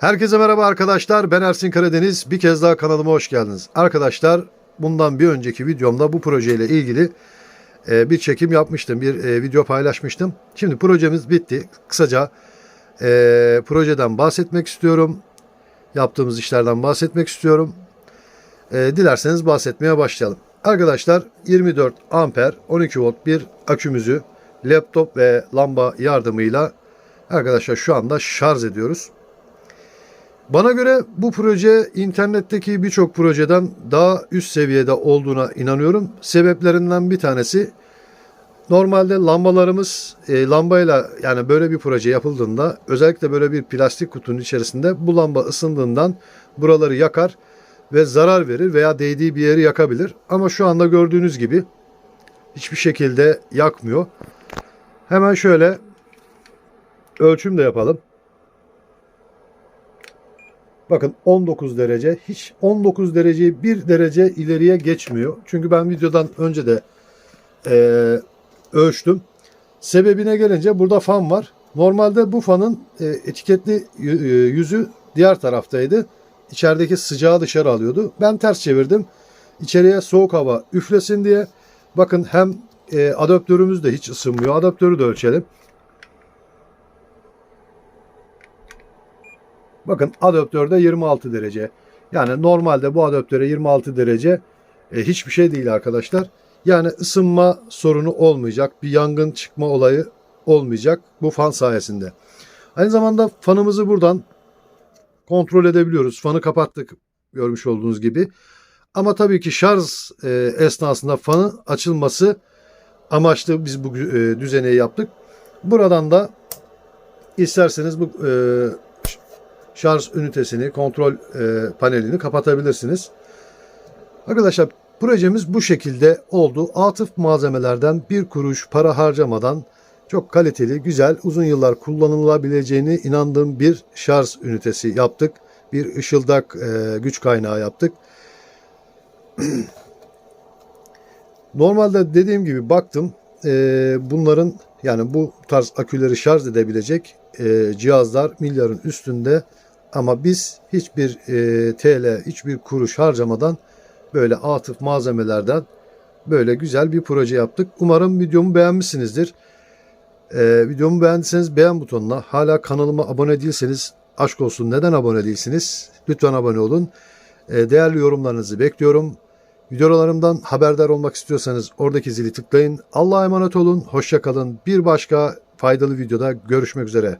Herkese merhaba arkadaşlar. Ben Ersin Karadeniz. Bir kez daha kanalıma hoş geldiniz. Arkadaşlar bundan bir önceki videomda bu projeyle ilgili e, bir çekim yapmıştım. Bir e, video paylaşmıştım. Şimdi projemiz bitti. Kısaca e, projeden bahsetmek istiyorum. Yaptığımız işlerden bahsetmek istiyorum. Dilerseniz bahsetmeye başlayalım. Arkadaşlar 24 amper 12 volt bir akümüzü laptop ve lamba yardımıyla arkadaşlar şu anda şarj ediyoruz. Bana göre bu proje internetteki birçok projeden daha üst seviyede olduğuna inanıyorum. Sebeplerinden bir tanesi normalde lambalarımız e, lambayla yani böyle bir proje yapıldığında özellikle böyle bir plastik kutunun içerisinde bu lamba ısındığından buraları yakar ve zarar verir veya değdiği bir yeri yakabilir. Ama şu anda gördüğünüz gibi hiçbir şekilde yakmıyor. Hemen şöyle ölçüm de yapalım. Bakın 19 derece. Hiç 19 dereceyi 1 derece ileriye geçmiyor. Çünkü ben videodan önce de e, ölçtüm. Sebebine gelince burada fan var. Normalde bu fanın e, etiketli e, yüzü diğer taraftaydı. İçerideki sıcağı dışarı alıyordu. Ben ters çevirdim. İçeriye soğuk hava üflesin diye. Bakın hem e, adaptörümüz de hiç ısınmıyor. Adaptörü de ölçelim. Bakın adaptörde 26 derece. Yani normalde bu adaptöre 26 derece e, hiçbir şey değil arkadaşlar. Yani ısınma sorunu olmayacak. Bir yangın çıkma olayı olmayacak bu fan sayesinde. Aynı zamanda fanımızı buradan kontrol edebiliyoruz. Fanı kapattık görmüş olduğunuz gibi. Ama tabii ki şarj e, esnasında fanın açılması amaçlı biz bu e, düzeneyi yaptık. Buradan da isterseniz bu e, şarj ünitesini, kontrol e, panelini kapatabilirsiniz. Arkadaşlar projemiz bu şekilde oldu. Atıf malzemelerden bir kuruş para harcamadan çok kaliteli, güzel, uzun yıllar kullanılabileceğine inandığım bir şarj ünitesi yaptık. Bir ışıldak e, güç kaynağı yaptık. Normalde dediğim gibi baktım e, bunların yani bu tarz aküleri şarj edebilecek e, cihazlar milyarın üstünde ama biz hiçbir e, TL, hiçbir kuruş harcamadan böyle atıf malzemelerden böyle güzel bir proje yaptık. Umarım videomu beğenmişsinizdir. E, videomu beğendiyseniz beğen butonuna, hala kanalıma abone değilseniz aşk olsun neden abone değilsiniz? Lütfen abone olun. E, değerli yorumlarınızı bekliyorum. Videolarımdan haberdar olmak istiyorsanız oradaki zili tıklayın. Allah'a emanet olun. Hoşça kalın. Bir başka faydalı videoda görüşmek üzere.